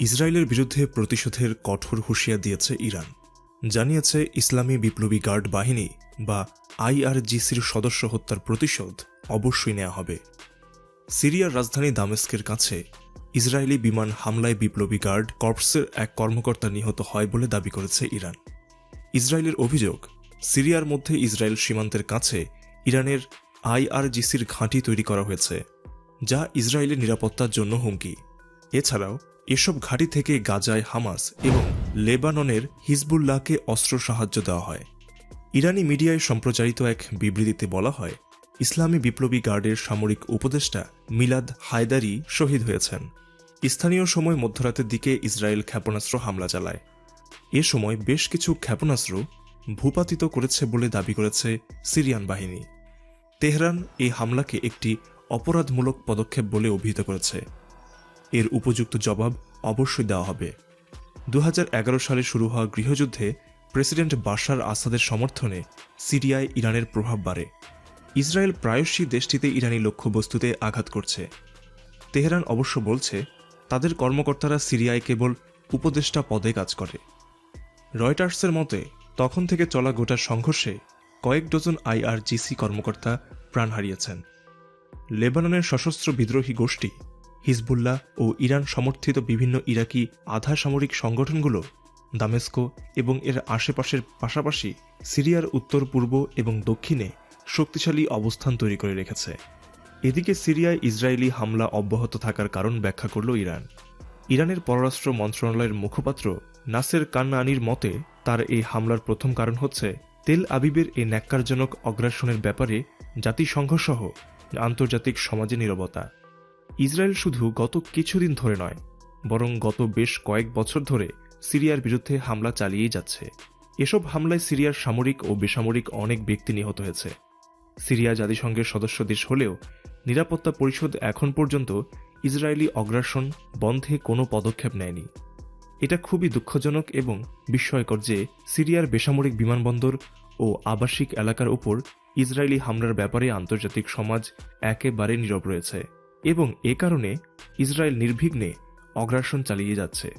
ইসরায়েলের বিরুদ্ধে প্রতিশোধের কঠোর হুঁশিয়ার দিয়েছে ইরান। জানিয়েছে ইসলামী বিপ্লবী গার্ড বাহিনী বা আইআরজিসির সদস্য হত্যার প্রতিশোধ অবশ্যই নেওয়া হবে। সিরিয়ার রাজধানী দামেস্কের কাছে ইসরায়েলি বিমান হামলায় বিপ্লবী গার্ড কর্পসের এক কর্মকর্তা নিহত হয় বলে দাবি করেছে ইরান। ইসরায়েলের অভিযোগ, সিরিয়ার মধ্যে ইসরায়েল সীমান্তের কাছে ইরানের আইআরজিসির ঘাঁটি তৈরি করা হয়েছে, যা ইসরায়েলের নিরাপত্তার জন্য হুমকি। এছাড়াও এসব ঘাঁটি থেকে গাজায় হামাস এবং লেবাননের হিজবুল্লাহকে অস্ত্র সাহায্য দেওয়া হয়। ইরানি মিডিয়ায় সম্প্রচারিত এক বিবৃতিতে বলা হয়, ইসলামী বিপ্লবী গার্ডের সামরিক উপদেষ্টা মিলাদ হায়দারি শহীদ হয়েছেন। স্থানীয় সময় মধ্যরাতের দিকে ইসরায়েল ক্ষেপণাস্ত্র হামলা চালায়। এ সময় বেশ কিছু ক্ষেপণাস্ত্র ভূপাতিত করেছে বলে দাবি করেছে সিরিয়ান বাহিনী। তেহরান এই হামলাকে একটি অপরাধমূলক পদক্ষেপ বলে অভিহিত করেছে। এর উপযুক্ত জবাব অবশ্যই দেওয়া হবে। দু হাজার এগারো সালে শুরু হওয়া গৃহযুদ্ধে প্রেসিডেন্ট বাশার আসাদের সমর্থনে সিরিয়ায় ইরানের প্রভাব বাড়ে। ইসরায়েল প্রায়শই দেশটিতে ইরানি লক্ষ্যবস্তুতে আঘাত করছে। তেহরান অবশ্য বলছে, তাদের কর্মকর্তারা সিরিয়ায় কেবল উপদেষ্টা পদে কাজ করে। রয়টার্সের মতে, তখন থেকে চলা গোটা সংঘর্ষে কয়েক ডজন আইআরজিসি কর্মকর্তা প্রাণ হারিয়েছেন। লেবাননের সশস্ত্র বিদ্রোহী গোষ্ঠী হিজবুল্লাহ ও ইরান সমর্থিত বিভিন্ন ইরাকি আধা সামরিক সংগঠনগুলো দামেস্কো এবং এর আশেপাশের পাশাপাশি সিরিয়ার উত্তর, পূর্ব এবং দক্ষিণে শক্তিশালী অবস্থান তৈরি করে রেখেছে। এদিকে সিরিয়ায় ইসরায়েলি হামলা অব্যাহত থাকার কারণ ব্যাখ্যা করল ইরান। ইরানের পররাষ্ট্র মন্ত্রণালয়ের মুখপাত্র নাসের কান্নানির মতে, তার এই হামলার প্রথম কারণ হচ্ছে তেল আবিবের এই ন্যাক্কারজনক অগ্রাসনের ব্যাপারে জাতিসংঘসহ আন্তর্জাতিক সমাজে নীরবতা। ইসরায়েল শুধু গত কিছুদিন ধরে নয়, বরং গত বেশ কয়েক বছর ধরে সিরিয়ার বিরুদ্ধে হামলা চালিয়েই যাচ্ছে। এসব হামলায় সিরিয়ার সামরিক ও বেসামরিক অনেক ব্যক্তি নিহত হয়েছে। সিরিয়া জাতিসংঘের সদস্য দেশ হলেও নিরাপত্তা পরিষদ এখন পর্যন্ত ইসরায়েলি অগ্রাসন বন্ধে কোনো পদক্ষেপ নেয়নি। এটা খুবই দুঃখজনক এবং বিস্ময়কর যে সিরিয়ার বেসামরিক বিমানবন্দর ও আবাসিক এলাকার উপর ইসরায়েলি হামলার ব্যাপারে আন্তর্জাতিক সমাজ একেবারে নীরব রয়েছে। এবং এ কারণে ইসরায়েল নির্বিঘ্নে অগ্রাসন চালিয়ে যাচ্ছে।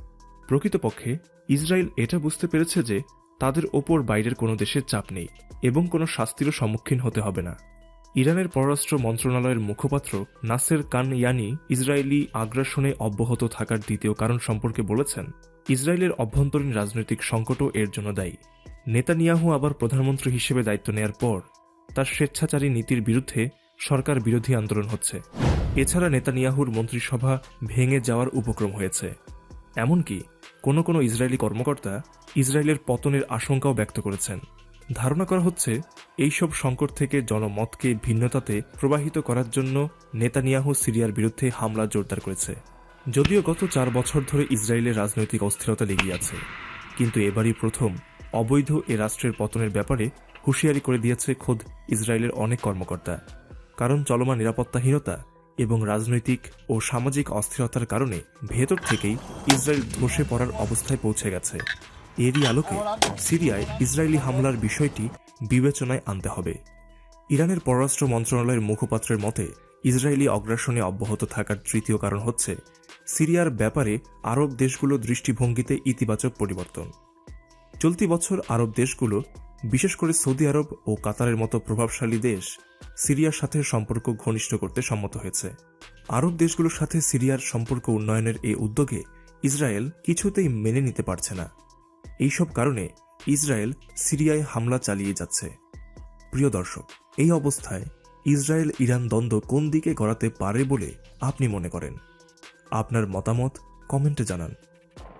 প্রকৃতপক্ষে, ইসরায়েল এটা বুঝতে পেরেছে যে তাদের ওপর বাইরের কোনো দেশের চাপ নেই এবং কোনো শাস্তিরও সম্মুখীন হতে হবে না। ইরানের পররাষ্ট্র মন্ত্রণালয়ের মুখপাত্র নাসের কান ইয়ানি ইসরায়েলি আগ্রাসনে অব্যাহত থাকার দ্বিতীয় কারণ সম্পর্কে বলেছেন, ইসরায়েলের অভ্যন্তরীণ রাজনৈতিক সংকটও এর জন্য দায়ী। নেতানিয়াহু আবার প্রধানমন্ত্রী হিসেবে দায়িত্ব নেয়ার পর, তার স্বেচ্ছাচারী নীতির বিরুদ্ধে সরকার বিরোধী আন্দোলন হচ্ছে। এছাড়া নেতানিয়াহুর মন্ত্রিসভা ভেঙে যাওয়ার উপক্রম হয়েছে। এমনকি কোনো কোনো ইসরায়েলি কর্মকর্তা ইসরায়েলের পতনের আশঙ্কাও ব্যক্ত করেছেন। ধারণা করা হচ্ছে, এইসব সংকট থেকে জনমতকে ভিন্নতাতে প্রবাহিত করার জন্য নেতানিয়াহু সিরিয়ার বিরুদ্ধে হামলা জোরদার করেছে। যদিও গত চার বছর ধরে ইসরায়েলের রাজনৈতিক অস্থিরতা লেগে আছে। কিন্তু এবারই প্রথম অবৈধ এ রাষ্ট্রের পতনের ব্যাপারে হুঁশিয়ারি করে দিয়েছে খোদ ইসরায়েলের অনেক কর্মকর্তা। কারণ চলমান নিরাপত্তাহীনতা এবং রাজনৈতিক ও সামাজিক অস্থিরতার কারণে ভেতর থেকেই ইসরায়েল ধসে পড়ার অবস্থায় পৌঁছে গেছে। এরই আলোকে সিরিয়ায় ইসরায়েলি হামলার বিষয়টি বিবেচনায় আনতে হবে। ইরানের পররাষ্ট্র মন্ত্রণালয়ের মুখপাত্রের মতে, ইসরায়েলি অগ্রাসনে অব্যাহত থাকার তৃতীয় কারণ হচ্ছে সিরিয়ার ব্যাপারে আরব দেশগুলো দৃষ্টিভঙ্গিতে ইতিবাচক পরিবর্তন। চলতি বছর আরব দেশগুলো বিশেষ করে সৌদি আরব ও কাতারের মতো প্রভাবশালী দেশ সিরিয়ার সাথে সম্পর্ক ঘনিষ্ঠ করতে সম্মত হয়েছে। আরব দেশগুলোর সাথে সিরিয়ার সম্পর্ক উন্নয়নের এই উদ্যোগে ইসরায়েল কিছুতেই মেনে নিতে পারছে না। এইসব কারণে ইসরায়েল সিরিয়ায় হামলা চালিয়ে যাচ্ছে। প্রিয় দর্শক, এই অবস্থায় ইসরায়েল ইরান দ্বন্দ্ব কোন দিকে গড়াতে পারে বলে আপনি মনে করেন? আপনার মতামত কমেন্টে জানান।